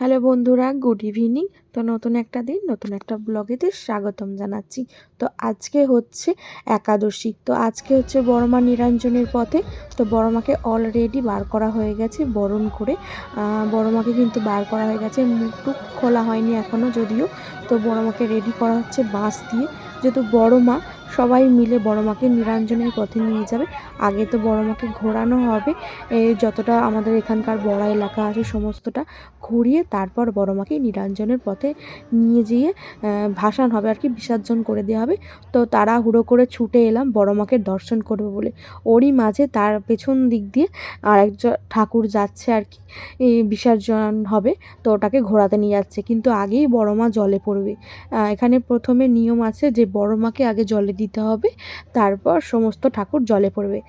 Hello বন্ধুরা, good evening. তো নতুন একটা দিন, নতুন একটা ব্লগেতে স্বাগতম জানাচ্ছি। তো আজকে হচ্ছে একাদশী। তো আজকে হচ্ছে বড়মা নিরঞ্জনের পথে। তো বড়মাকে অলরেডি বার করা হয়ে গেছে, বরণ করে। বড়মাকে কিন্তু বার করা হয়ে গেছে, মুখটুক খোলা হয়নি এখনও যদিও। তো বড়মাকে রেডি করা হচ্ছে বাঁশ দিয়ে। যেহেতু বড়মা সবাই মিলে বড়মাকে নিরঞ্জনের পথে নিয়ে যাবে। আগে তো বড়মাকে ঘোরানো হবে। যতটা আমাদের এখানকার বড়া এলাকা আছে সমস্তটা ঘুরিয়ে তারপর বড় মাকে নিরঞ্জনের পথে নিয়ে যেয়ে ভাসান হবে আর কি, বিসর্জন করে দেওয়া হবে। তো তারা হুড়ো করে ছুটে এলাম, বড় মাকে দর্শন করবে বলে। ওরই মাঝে তার পেছন দিক দিয়ে আরেকজন ঠাকুর যাচ্ছে আর কি বিসর্জন হবে। তো ওটাকে ঘোরাতে নিয়ে যাচ্ছে। কিন্তু আগেই বড় মা জলে পড়বে। এখানে প্রথমে নিয়ম আছে যে বড় মাকে আগে জলে দিতে হবে তারপর সমস্ত ঠাকুর জলে পড়বে।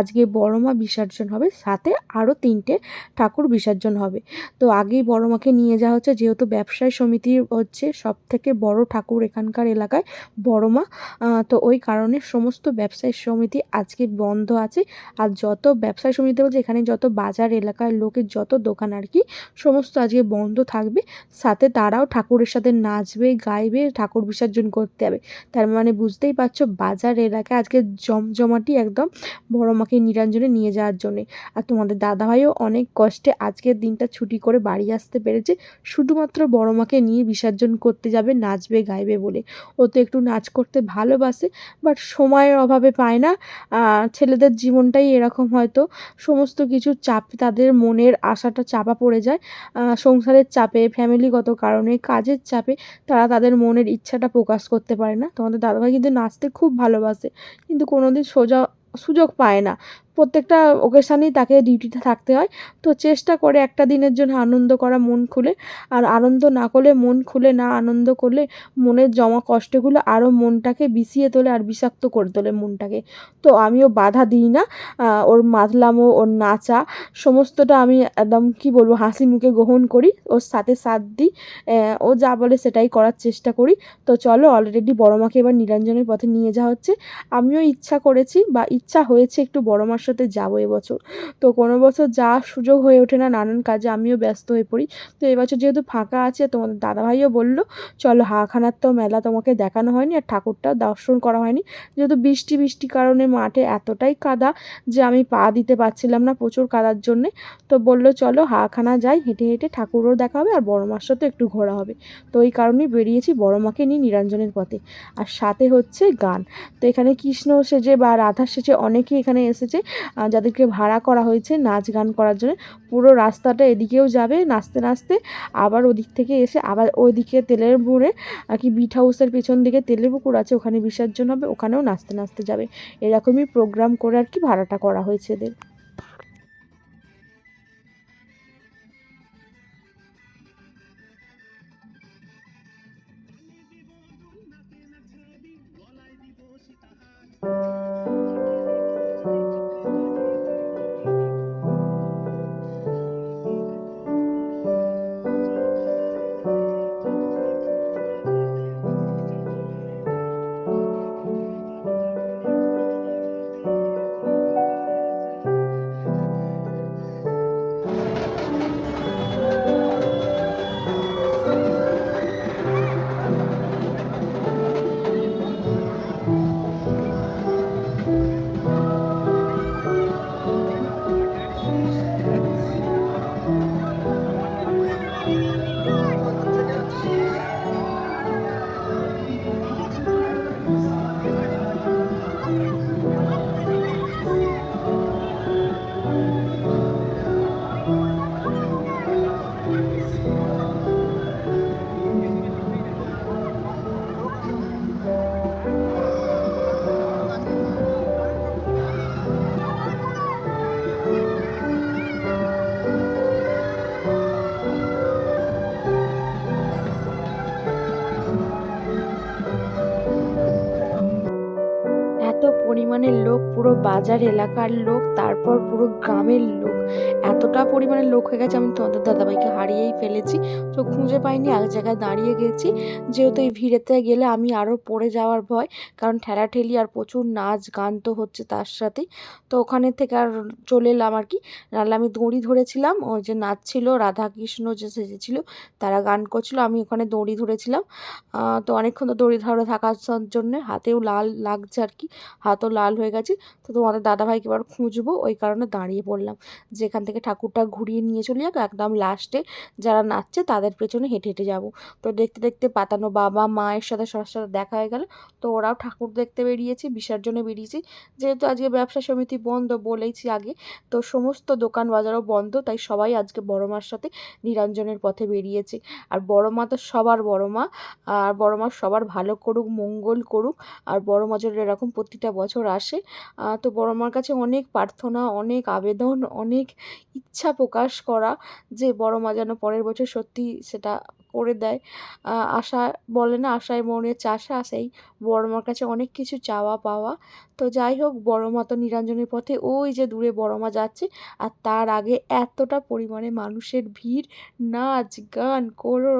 আজকে বড়মা বিসর্জন হবে, সাথে আরও তিনটে ঠাকুর বিসর্জন হবে। তো আগেই বড়মাকে নিয়ে যাওয়া হচ্ছে, যেহেতু ব্যবসায়ী সমিতি হচ্ছে সব থেকে বড় ঠাকুর এখানকার এলাকায় বড়মা তো ওই কারণে সমস্ত ব্যবসায়ী সমিতি আজকে বন্ধ আছে। আর যত ব্যবসায়ী সমিতি বলছে, এখানে যত বাজার এলাকার লোকের যত দোকান আর কি, সমস্ত আজকে বন্ধ থাকবে। সাথে তারাও ঠাকুরের সাথে নাচবে, গাইবে, ঠাকুর বিসর্জন করতে হবে তার মানে বুঝতেই পারছ, বাজার এলাকায় আজকে জমজমাটি একদম বড় মাকে নিরঞ্জনে নিয়ে যাওয়ার জন্যে। আর তোমাদের দাদাভাইও অনেক কষ্টে আজকের দিনটা ছুটি করে বাড়ি আসতে পেরেছে। শুধুমাত্র বড় মাকে নিয়ে বিসর্জন করতে যাবে, নাচবে, গাইবে বলে। ও তো একটু নাচ করতে ভালোবাসে বাট সময়ের অভাবে পায় না। ছেলেদের জীবনটাই এরকম হয়তো। সমস্ত কিছু চাপ তাদের মনের আশাটা চাপা পড়ে যায়। সংসারের চাপে ফ্যামিলিগত কারণে, কাজের চাপে তারা তাদের মনের ইচ্ছাটা প্রকাশ করতে পারে না। তোমাদের দাদাভাই কিন্তু নাচতে খুব ভালোবাসে। কিন্তু কোনোদিন সোজা সুযোগ পায় না। প্রত্যেকটা ওকেশানেই তাকে ডিউটিতে থাকতে হয়। তো চেষ্টা করে একটা দিনের জন্য আনন্দ করা, মন খুলে। আর আনন্দ না করলে, মন খুলে না আনন্দ করলে মনের জমা কষ্টগুলো আরও মনটাকে বিষিয়ে তোলে আর বিষাক্ত করে তোলে মনটাকে। তো আমিও বাধা দিই না। ওর মাতলামো, ওর নাচা, সমস্তটা আমি একদম কি বলব, হাসি মুখে গ্রহণ করি। ওর সাথে সাথ দিই। ও যা বলে সেটাই করার চেষ্টা করি। তো চলো অলরেডি বড় মাকে এবার নিরঞ্জনের পথে নিয়ে যাওয়া হচ্ছে। আমিও ইচ্ছা করেছি বা ইচ্ছা হয়েছে একটু বড় মার সাথে যাব এবছর তো কোনো বছর যাওয়ার সুযোগ হয়ে ওঠে না নানান কাজে, আমিও ব্যস্ত হয়ে পড়ি। তো এবছর যেহেতু ফাঁকা আছে, তোমাদের দাদাভাইও বলল, চলো হাখানার তো মেলা তোমাকে দেখানো হয়নি আর ঠাকুরটাও দর্শন করা হয়নি। যেহেতু বৃষ্টি বৃষ্টি কারণে মাঠে এতটাই কাদা যে আমি পা দিতে পারছিলাম না প্রচুর কাদার জন্যে। তো বলল, চলো হাখানা যাই, হেঁটে হেঁটে ঠাকুরও দেখা হবে আর বড় মার সাথে একটু ঘোরা হবে। তো এই কারণেই বেরিয়েছি বড় মাকে নিয়ে নিরঞ্জনের পথে। আর সাথে হচ্ছে গান। তো এখানে কৃষ্ণ সেজে বা রাধা সেজে অনেকেই এখানে এসেছে। যাদেরকে ভাড়া করা হয়েছে নাচ গান করার জন্য, পুরো রাস্তাটা এদিকেও যাবে, নাচতে নাচতে আবার ওদিক থেকে এসে আবার ওইদিকে তেলের পুকুরে আর কি বিট হাউসের পেছন দিকে তেলের পুকুর আছে, ওখানে বিসর্জন হবে, ওখানেও নাচতে নাচতে যাবে। এরকমই প্রোগ্রাম করে আর কি ভাড়াটা করা হয়েছে এদের। পরিমাণের লোক পুরো বাজার এলাকার লোক তারপর পুরো গ্রামের লোক। এতটা পরিমাণে লোক হয়ে গেছে, আমি তোমাদের দাদাভাইকে হারিয়েই ফেলেছি। তো খুঁজে পাইনি এক জায়গায় দাঁড়িয়ে গেছি। যেহেতু এই ভিড়েতে গেলে আমি আরও পড়ে যাওয়ার ভয়, কারণ ঠেলাঠেলি আর প্রচুর নাচ গান তো হচ্ছে তার সাথেই। তো ওখানে থেকে আর চলে এলাম আর কি। নাহলে আমি দড়ি ধরেছিলাম, ওই যে নাচছিল রাধাকৃষ্ণ যে সেজেছিল, তারা গান করছিল, আমি ওখানে দড়ি ধরেছিলাম। তো অনেকক্ষণ তো দড়ি ধরে থাকার জন্য হাতেও লাল লাগছে আর কি, হাতও লাল হয়ে গেছে। তো তোমাদের দাদাভাইকে এবার খুঁজবো, ওই কারণে দাঁড়িয়ে পড়লাম। যেখান থেকে ঠাকুরটা ঘুরিয়ে নিয়ে চলে যাক একদম লাস্টে যারা নাচছে তাদের পেছনে হেঁটে হেঁটে যাব। তো দেখতে দেখতে পাতানো বাবা মায়ের সাথে সবার সাথে দেখা হয়ে গেল। তো ওরাও ঠাকুর দেখতে বেরিয়েছে, বিসর্জনে বেরিয়েছি। যেহেতু আজকে ব্যবসা সমিতি বন্ধ বলেইছি আগে, তো সমস্ত দোকান বাজারও বন্ধ, তাই সবাই আজকে বড় মার সাথে নিরঞ্জনের পথে বেরিয়েছে। আর বড় মা তো সবার বড় মা, আর বড় মা সবার ভালো করুক, মঙ্গল করুক, আর বড় মাঝের এরকম প্রতিটা বছর আসে। তো বড় মার কাছে অনেক প্রার্থনা, অনেক আবেদন, অনেক ইচ্ছা প্রকাশ করা যে বড় মা যেন পরের বছর সত্যি সেটা করে দেয়। আশা বলে না, আশায় মনে চাষা সেই বড় মার কাছে অনেক কিছু চাওয়া পাওয়া। তো যাই হোক বড় মা তো নিরঞ্জনের পথে ওই যে দূরে বড় মা যাচ্ছে আর তার আগে এতটা পরিমাণে মানুষের ভিড়, নাচ, গান, করো,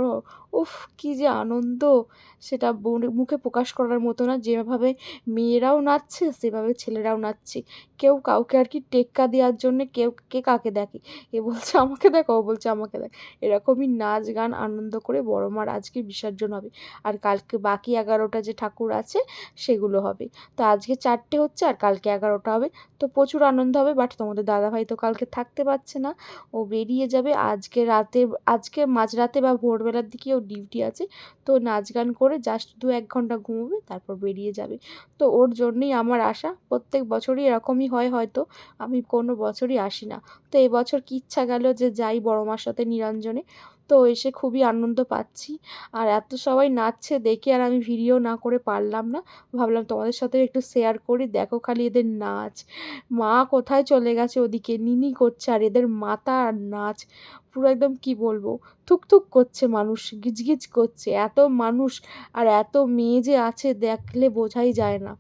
উফ, কি যে আনন্দ। সেটা মুখে প্রকাশ করার মতো না, যেভাবে মেয়েরাও নাচছে, সেভাবে ছেলেরাও নাচছে। কেউ কাউকে আর কি টেক্কা দেওয়ার জন্যে কেউ, কে কাকে দেখে? এ বলছে আমাকে দেখ, ও বলছে আমাকে দেখ। এরকমই নাচ, গান, আনন্দ করে বড় মার আজকে বিসর্জন হবে। আর কালকে বাকি এগারোটা যে ঠাকুর আছে, সেগুলো হবে। তো আজকে চারটে হচ্ছে আর কালকে এগারোটা হবে। তো প্রচুর আনন্দ হবে বাট তোমাদের দাদাভাই তো কালকে থাকতে পারছে না। ও বেরিয়ে যাবে আজকে রাতে, আজকে মাঝরাতে বা ভোরবেলার দিকে ও ডিউটি আছে। তো নাচ গান করে জাস্ট দু এক ঘণ্টা ঘুমোবে, তারপর বেরিয়ে যাবে। তো ওর জন্যই আমার আশা, প্রত্যেক বছরই এরকমই হয় হয়তো। আমি কোনো বছরই আসি না। তো এবছর কি ইচ্ছা গেল যে যাই বড় মার সাথে নিরঞ্জনে। তো এসে খুবই আনন্দ পাচ্ছি। আর এত সবাই নাচছে দেখে আর আমি ভিডিও না করে পারলাম না। ভাবলাম তোমাদের সাথে একটু শেয়ার করি, দেখো খালি এদের নাচ। মা কোথায় চলে গেছে ওদিকে? নিনি করছে আর এদের মাথা আর নাচ। পুরো একদম কি বলব? থুকথুক করছে মানুষ, গিজগিজ করছে। এত মানুষ আর এত মেয়ে যে আছে দেখলে বোঝাই যায় না।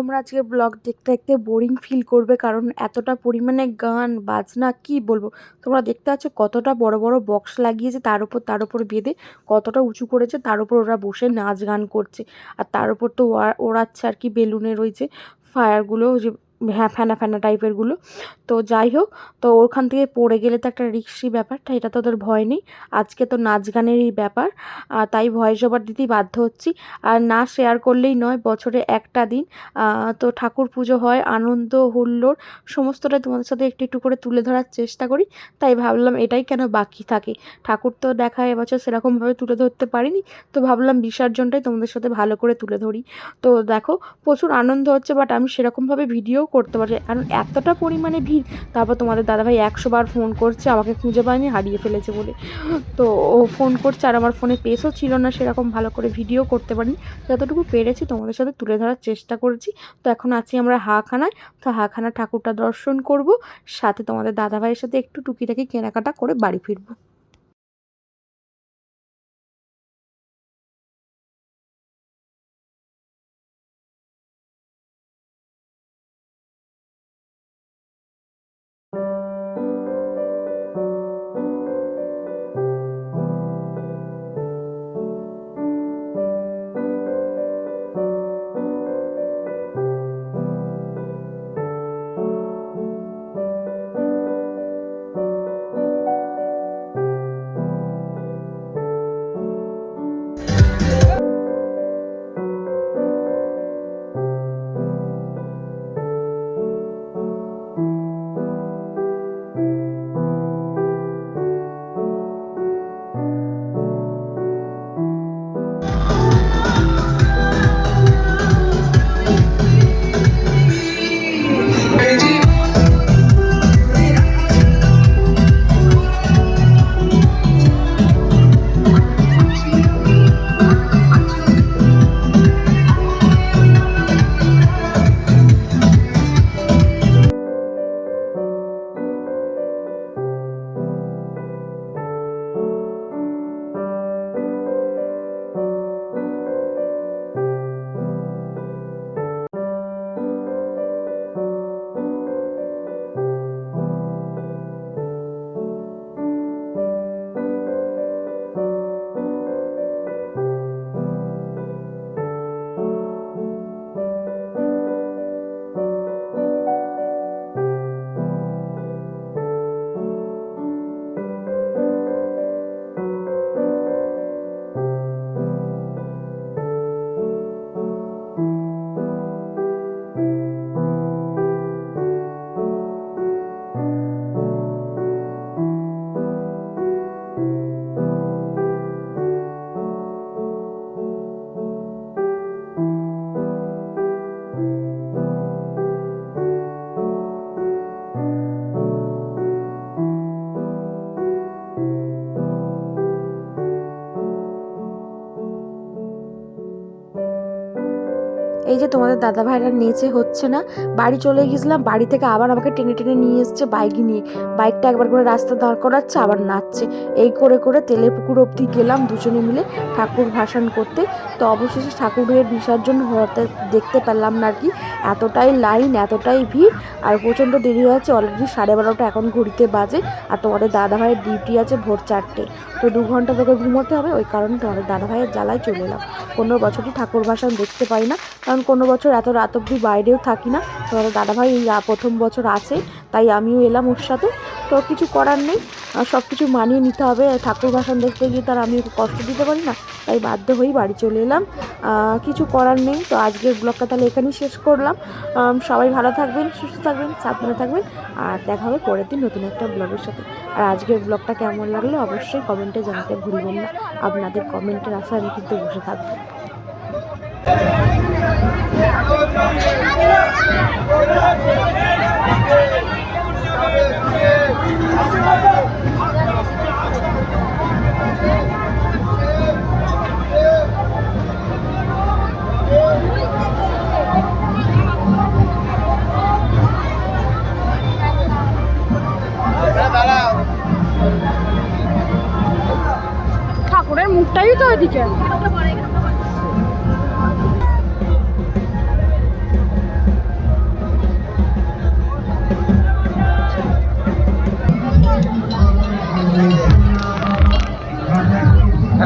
তোমরা আজকে ব্লগ দেখতে দেখতে বোরিং ফিল করবে কারণ এতটা পরিমাণে গান, বাজনা, কি বলব? তোমরা দেখতে পাচ্ছ কতটা বড় বড় বক্স লাগিয়েছে, তার উপর তার উপর বেঁধে কতটা উঁচু করেছে, তার উপর ওরা বসে নাচ গান করছে। আর তার উপর তো ওড়াচ্ছে আর কি, বেলুনে রয়েছে। ফায়ারগুলো যে হ্যাঁ ফ্যানা ফ্যানা টাইপেরগুলো তো যাই হোক, তো ওখান থেকে পড়ে গেলে তো একটা রিক্সি ব্যাপারটা এটা তো ওদের ভয় নেই। আজকে তো নাচ গানেরই ব্যাপার তাই ভয়েস ওভার দিতেই বাধ্য হচ্ছি। আর না শেয়ার করলেই নয়, বছরে একটা দিন তো ঠাকুর পুজো হয়, আনন্দ, হুল্লোড় সমস্তটাই তোমাদের সাথে একটু একটু করে তুলে ধরার চেষ্টা করি। তাই ভাবলাম এটাই কেন বাকি থাকে? ঠাকুর তো দেখা এবছর সেরকমভাবে তুলে ধরতে পারিনি, তো ভাবলাম বিসর্জনটাই তোমাদের সাথে ভালো করে তুলে ধরি। তো দেখো, প্রচুর আনন্দ হচ্ছে বাট আমি সেরকমভাবে ভিডিও করতে পারছি। কারণ এতটা পরিমাণে ভিড়, তারপর তোমাদের দাদাভাই একশো বার ফোন করছে, আমাকে খুঁজে পায়নি, হারিয়ে ফেলেছে বলে। তো ও ফোন করছে আর আমার ফোনে পেসও ছিল না, সেরকম ভালো করে ভিডিও করতে পারিনি। যতটুকু পেরেছি, তোমাদের সাথে তুলে ধরার চেষ্টা করেছি। তো এখন আছি আমরা হাখানায়। তো হাখানা ঠাকুরটা দর্শন করব, সাথে তোমাদের দাদাভাইয়ের সাথে একটু টুকিটাকি কেনাকাটা করে বাড়ি ফিরবো। তোমাদের দাদা ভাইরা নেচে হচ্ছে না? বাড়ি চলে গেছিলাম, বাড়ি থেকে আবার আমাকে টেনে টেনে নিয়ে এসছে বাইক নিয়ে। বাইকটা একবার করে রাস্তা দাঁড় করাচ্ছে, আবার নাচছে। এই করে করে তেলের পুকুর অবধি গেলাম দুজনে মিলে ঠাকুর ভাসান করতে। তো অবশেষে ঠাকুরের বিসর্জন হতে দেখতে পেলাম না আর কি। এতটাই লাইন, এতটাই ভিড়, আর প্রচণ্ড দেরি হয়েছে। অলরেডি সাড়ে বারোটা এখন ঘুরিতে বাজে, আর তোমাদের দাদা ভাইয়ের ডিউটি আছে ভোর চারটে। তো দু ঘণ্টা তোকে ঘুমোতে হবে, ওই কারণে তোমাদের দাদা ভাইয়ের জ্বালায় চলে এলাম। কোনো বছরই ঠাকুর ভাসান দেখতে পাই না, কারণ কোনো বছর, এত রাত অবধি বাইরেও থাকি না। তো দাদাভাই এই প্রথম বছর আছে, তাই আমিও এলাম ওর সাথে। তো কিছু করার নেই সব কিছু মানিয়ে নিতে হবে। ঠাকুর ভাসান দেখতে গিয়ে তার আমি কষ্ট দিতে পারি না, তাই বাধ্য হয়েই বাড়ি চলে এলাম। কিছু করার নেই, তো আজকের ব্লগটা তাহলে এখানেই শেষ করলাম। সবাই ভালো থাকবেন, সুস্থ থাকবেন, সাবধানে থাকবেন, আর দেখা হবে পরের দিন নতুন একটা ব্লগের সাথে। আর আজকের ব্লগটা কেমন লাগল অবশ্যই কমেন্টে জানাতে ভুলবেন না। আপনাদের কমেন্টের আশা আমি কিন্তু বসে থাকব। ঠাকুরের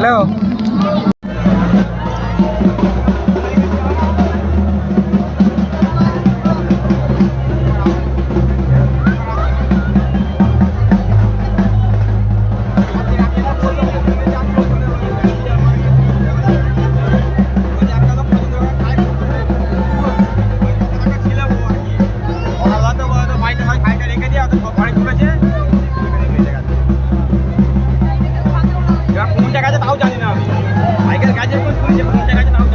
হ্যালো Hadi hadi hadi